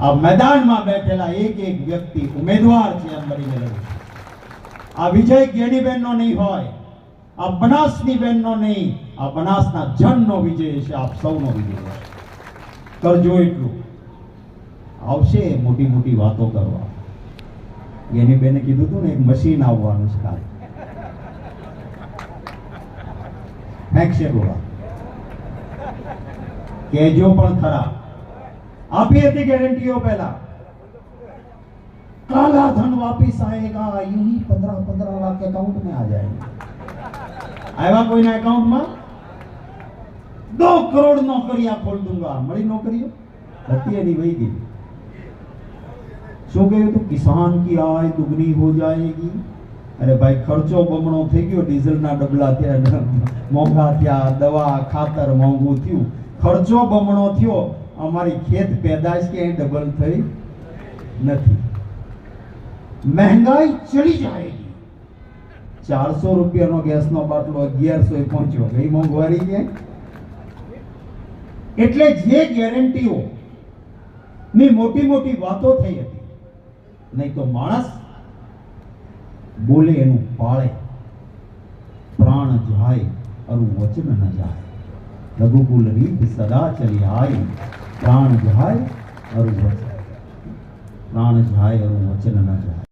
આ મેદાનમાં બેઠેલા એક એક વ્યક્તિ ઉમેદવાર છે એમ બની લડશે આ વિજય ગેડીબેનનો નહીં હોય, આ બનાસની બેનનો નહીં, આ બનાસના જનનો વિજય છે, આપ સૌનો વિજય કરજો એટલું. આવશે મોટી મોટી વાતો કરવા. એની બેને કીધું હતું ને, એક મશીન આવવાનું છે કાલે. ફેંકશે ગોળા. કેજો પણ ખરા. आप ही गारंटी हो पहला। काला धन वापिस आएगा, यू ही पंद्रह पंद्रह लाख अकाउंट में आ जाएगा। आएगा कोई ना अकाउंट में? दो करोड़ नौकरियाँ खोल दूँगा। मरी नौकरियों? घटती है नहीं भाई शो कह तो किसान की आय दुगनी हो जाएगी। अरे भाई, खर्चो बमणो थे गयो डीजल ना डबला थे मोंगा थे दवा, खातर मोंगू थियो खर्चो बमणो थियो અમારી ખેત પેદાશ ક્યાંય ડબલ થઈ નથી. મહેંગાઈ ચડી જાય. ચારસો રૂપિયાનો ગેસનો બાટલો અગિયારસો એ પહોંચ્યો. ગઈ મોંઘવારી છે. એટલે જે ગેરંટીઓ ની મોટી મોટી વાતો થઈ હતી. નહીં તો માણસ બોલે એનું પાળે. પ્રાણ જાય અરુ વચન ન જાય. લઘુકુલ રીત સદા ચલી આય. પ્રાણ જાય અરુ વચન. પ્રાણ જાય અરુ વચન ન જાય